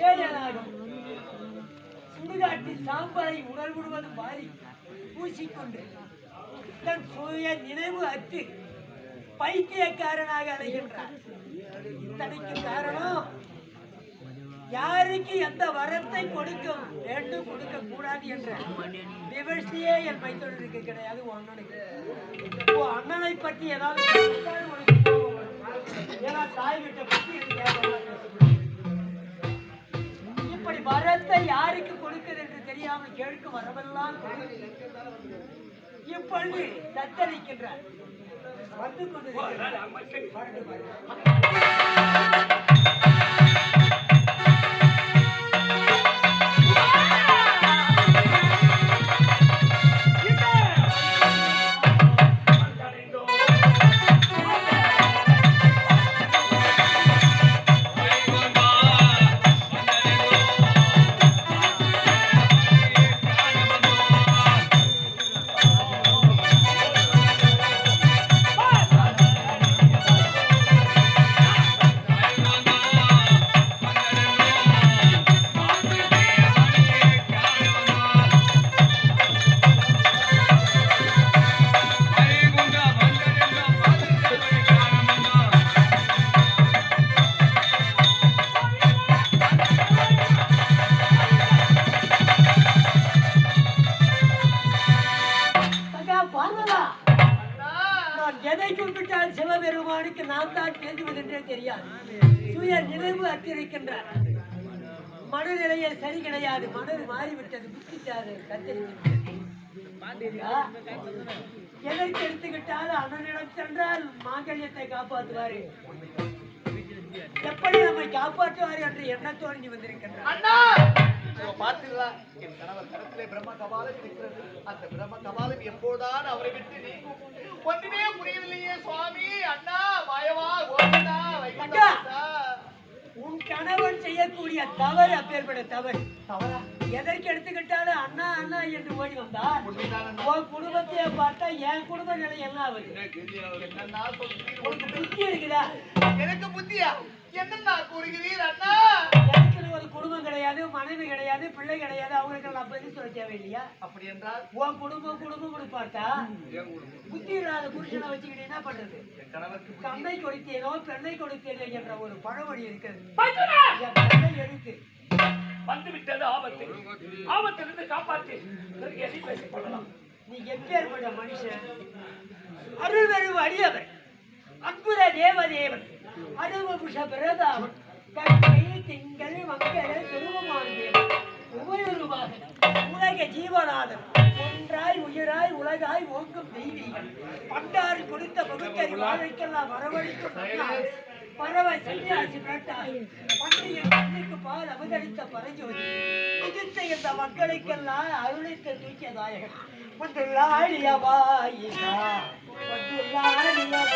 வேதனாகும் சுடுகாட்டி சாம்பலை உடல் முழுவதும் வாரி பூசிக்கொண்டு தன் சுய நினைவு அற்று பைத்தியக்காரனாக அலைகின்றார். இத்தனைக்கு காரணம் யாருக்கு எந்த வரத்தை கொடுக்கும் வேண்டும் கொடுக்க கூடாது என்ற விமர்சையே என் மைத்தொழிலுக்கு கிடையாது அண்ணனுக்கு உன் அண்ணனை பற்றி ஏதாவது ஏன்னா தாய் வீட்டை பற்றி எனக்கு வரத்தை யாருக்கு கொடுக்கிறது என்று தெரியாமல் கேட்கும் வரவெல்லாம் இப்பொழுது தத்தளிக்கின்றார். வந்து கொண்டு சுய நினைவு அத்திருக்கின்றார் மனநிலையில் சரி கிடையாது. மனது மாறிவிட்டது. புத்திச்சாரு கத்தரித்து எதற்கு எடுத்துக்கிட்டால் அண்ணனிடம் சென்றால் மாங்கல்யத்தை காப்பாற்றுவாரு. எப்படி நம்மை காப்பாற்றுவார் என்று எண்ணத்தோடு நீ வந்திருக்கின்றார்? அண்ணா! என் கணவர் கரத்திலே பிரம்ம கபாலம் இருக்கிறது. அந்த பிரம்ம கபாலம் எப்போதான் அவரை விட்டு நீங்கும். கணவன் செய்யக்கூடிய தவறு அப்பேற்பட்ட தவறு. எதற்கு எடுத்துக்கிட்டாலும் அண்ணா அண்ணா என்று ஓடி அண்ணா. உன் குடும்பத்தையே பார்த்தா என் குடும்ப நிலை என்ன ஆகுது? புத்தி இருக்குதா? எனக்கு புத்தியா? என்னண்ணா கூறுகிறீர் அண்ணா? எனக்கு ஒரு குடும்பம் கிடையாது மனைவி கிடையாது பிள்ளை கிடையாது அவங்களுக்கு நான் பதில் சொல்ல தேவையில்லையா? அப்படி என்றால்? உன் குடும்பம் குடும்பம் பார்த்தா புத்தி இல்லாத புருஷனை வச்சுக்கிட்டு என்ன பண்றது? கண்ணை கொடுத்தேனோ பெண்ணை கொடுத்தேனோ என்ற ஒரு பழமொழி இருக்கிறது! என் பெண்ணை எடுத்து வந்து விட்டது ஆபத்து. ஆபத்திலிருந்து காப்பாற்றி. பிறகு எதை பேசிக் கொள்ளலாம். நீ எப்பேற்பட்ட மனுஷன்? அருள்வெரு அடியவர் அற்புத தேவதேவன். அனுபபுஷ பிரதாவன் கங்கை திங்கள் மங்கள சுரூபமான தேவன் உபயுருவாக உலக ஜீவநாதன் ஒன்றாய் உயிராய் உலகாய் ஓங்கும் தெய்வீகம் பண்டாறு கொடுத்த பகுத்தறி வாழ்க்கைக்கெல்லாம் வரவழைக்கும் மன்னார். பரவ சன்னியாசி நாட்டாய் பண்டிகை கண்ணுக்கு பால் அவதரித்த பரஞ்சோதி உதித்த இந்த மக்களுக்கெல்லாம் அருளித்த தூக்கிய நாயகன் வந்துள்ளாடியவா வந்துள்ளாடியவா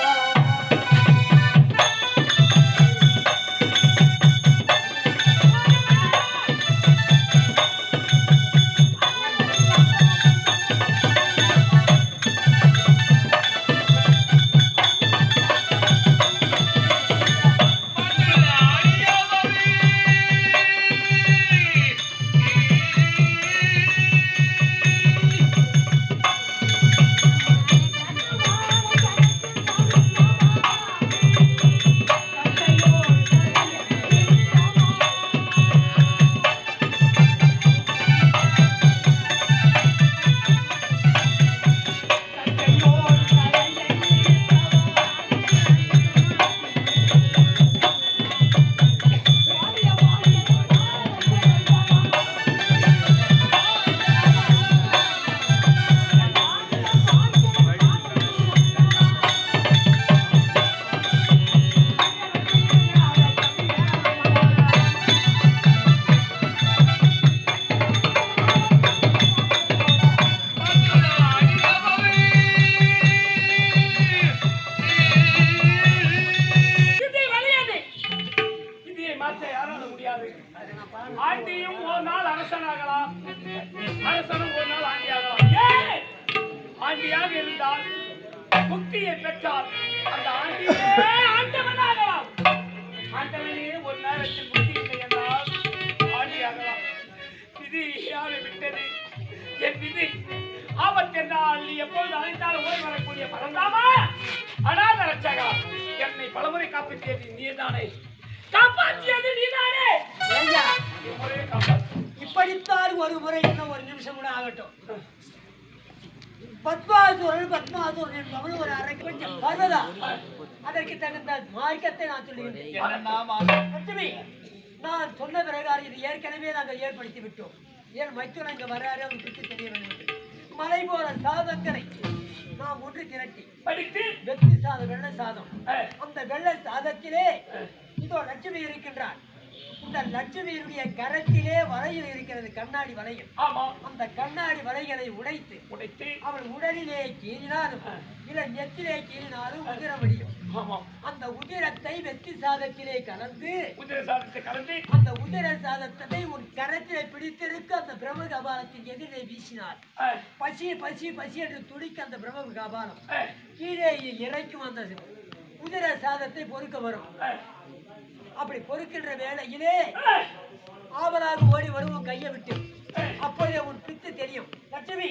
ஆண்டியாகலாம் அரசனும் ஒரு நாள் ஆண்டியாகலாம் ஏன்? ஆண்டியாக இருந்தால் முக்தியை பெற்றால் அந்த ஆண்டியே ஆண்டவனாகலாம். ஆண்டவனே ஒரு நேரத்தில் முக்தி இல்லை என்றால் ஆண்டியாகலாம் விதி யாரை விட்டது. என் விதி ஆபத்தென்றால் நீ எப்பொழுது அழைத்தாலும் ஓடி வரக்கூடிய பரந்தாமா அடாத ரட்சகா என்னை பலமுறை காப்பாற்றியது நீதானே காப்பாற்றியது நீதானே ஐயா ஒரே காப்பாற்று. இப்படித்தான் ஒரு முறை இன்னும் ஒரு நிமிஷம் கூட ஆகட்டும். பத்மாசுரன் பத்மாசுரன் என்பவன் ஒரு அரை கொஞ்சம் பர்வதா அதற்கு தகுந்த மார்க்கத்தை நான் சொல்லுகிறேன் நான் சொன்ன பிரகாரம் இது ஏற்கனவே நாங்கள் ஏற்படுத்தி விட்டோம். ஏன் மைத்துன இங்க வர்றாரு அவருக்கு பற்றி தெரிய வேண்டும். மலை போல சாதங்களை நாம் ஒன்று திரட்டி படித்து வெத்தி சாதம் வெள்ளை சாதம். அந்த வெள்ளை சாதத்திலே இதோ லட்சுமி இருக்கின்றார் இந்த லட்சுமியினுடைய கரத்திலே வளையல் இருக்கிறது கண்ணாடி வளையல் ஆமா. அந்த கண்ணாடி வளைகளை உடைத்து உடைத்து அவள் உடலிலே கீறினாலும் இல்ல நெத்திலே கீறினாலும் உதிர முடியும். அந்த உதிரத்தை வெத்தி சாதத்திலே கலந்து குதிரை சாதத்தை கலந்து அந்த உதிர சாதத்தை உன் கரத்திலே பிடித்திருக்க அந்த பிரம்ம கபாலத்தின் எதிரே வீசினார் பசி பசி பசி என்று துடிக்க அந்த பிரம்ம கபாலம் கீழே இறைக்கும் அந்த உதிர சாதத்தை பொறுக்க வரும். அப்படி பொறுக்கின்ற வேலையிலே ஆவலாக ஓடி வருவோம் கையை விட்டு. அப்போதே உன் பித்து தெரியும். லட்சுமி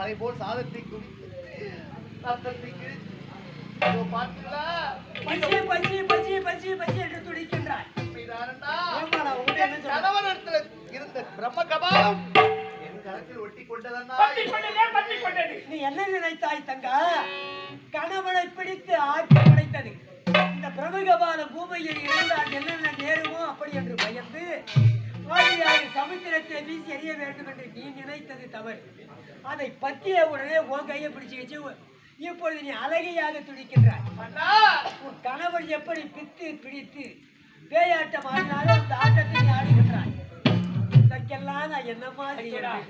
மலை போல் சாதத்தை குடித்து ரத்தத்தை கிழித்து. பார்த்தீங்களா? பசி பசி பசி பசி பசி என்று துடிக்கின்றாய்? கணவனிடத்துல இருந்த பிரம்ம கபாலம் என் கரத்தில் ஒட்டி கொண்டதன்னா நீ என்ன நினைத்தாய் தங்கா? கணவனை பிடித்து ஆட்சி படைத்தது. இந்த பிரபுகபால பூமியில் இருந்தால் வீசி எறிய வேண்டும் என்று நீ நினைத்தது தவறு. அதை பற்றிய உடனே உன் கையை பிடிச்சு வச்சு இப்பொழுது நீ அழகையாக துடிக்கின்றாய். அண்ணா உன் கணவன் எப்படி பித்து பிடித்து பேயாட்டம் ஆடினாலும் அந்த ஆட்டத்தை நீ ஆடுகின்றாய். இதற்கெல்லாம் நான் என்னமா செய்யறேன்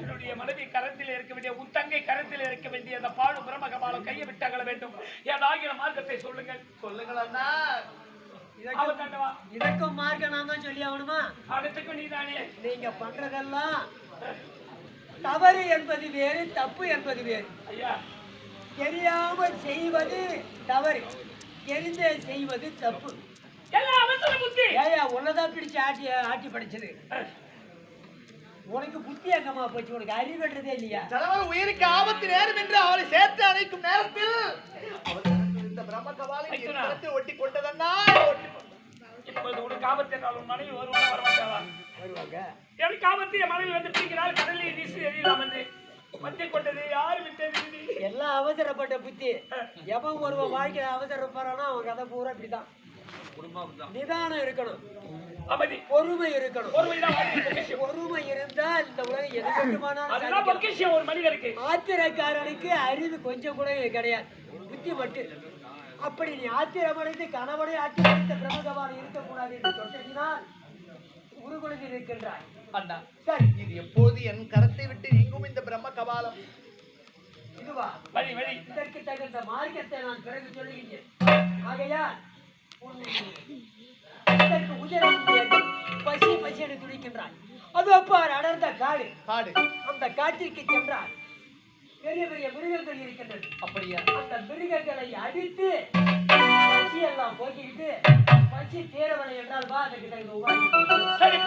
என்னுடைய மனைவி கரத்தில் இருக்க வேண்டிய உன் தங்கை கரத்தில் இருக்க வேண்டிய அந்த பாடு பிரமகபாலம் கையை விட்டு அகல வேண்டும். என் ஆகிய மார்க்கத்தை சொல்லுங்கள். சொல்லுங்கள் அண்ணா இதற்கு அவர் தாண்டவா இதற்கும் மார்க்க நான் தான் சொல்லி ஆகணுமா? அடுத்துக்கும் நீதானே. நீங்க பண்றதெல்லாம் தவறு என்பது வேறு தப்பு என்பது வேறு. ஐயா. தெரியாமல் செய்வது தவறு. தெரிந்தே செய்வது தப்பு. எல்லாம் அவசர புத்தி. ஏயா உன்னதான் பிடிச்சு ஆட்டி ஆட்டி படிச்சது. உனக்கு புத்தி எங்கம்மா போச்சு? உனக்கு அறிவுன்றதே இல்லையா? உயிருக்கு ஆபத்து நேரும் என்று அவரை சேர்த்து அணைக்கும் நேரத்தில் இருந்த பிரம்ம ஒட்டி கொண்டதன்னா. இப்போது உனக்கு ஆபத்து மனைவி வரமாட்டாவா வருவாங்க. எனக்கு ஆபத்து என் மனைவி வந்து பிடிக்கிறாள் கடலில் வீசி எறியலாம் என்று மத்திய கொண்டது யார் விட்டது? எல்லாம் அவசரப்பட்ட புத்தி. எவன் ஒருவன் வாழ்க்கையில அவசரப்படுறானோ அவன் கதை பூரா இப்படிதான் நிதானம் இருக்கணும். அமைதி. பொறுமை இருக்கணும். பொறுமை இருந்தால் இந்த உலகம் எது வேண்டுமானாலும் அதுதான் சாதிக்கலாம். பொக்கிஷம் ஒரு மனிதருக்கு? ஆத்திரக்காரனுக்கு அறிவு கொஞ்சம் கூட கிடையாது. புத்தி மட்டும் அப்படி நீ ஆத்திரமடைந்து கணவனை ஆத்திரமடைந்த பிரமகவான் இருக்கக்கூடாது என்று சொன்னதினால் உருகுலைந்து இருக்கின்றாய் அண்ணா சரி. இது எப்போது என் கரத்தை விட்டு நீங்கும் இந்த பிரம்ம கபாலம்? இதுவா? வழி வழி. இதற்கு தகுந்த மார்க்கத்தை நான் பிறகு சொல்லுகின்றேன். ஆகையால் இதற்கு வேண்டும். பசி பசி என்று துடிக்கின்றாய். அது அப்பார் அடர்ந்த காடு. காடு. அந்த காட்டிற்கு சென்றால் பெரிய பெரிய மிருகங்கள் இருக்கின்றது. அப்படியா? அந்த மிருகங்களை அடித்து பசி எல்லாம் போக்கிக்கிட்டு பசி தேரவனை என்றால் வா அதுக்கு தகுந்த சரி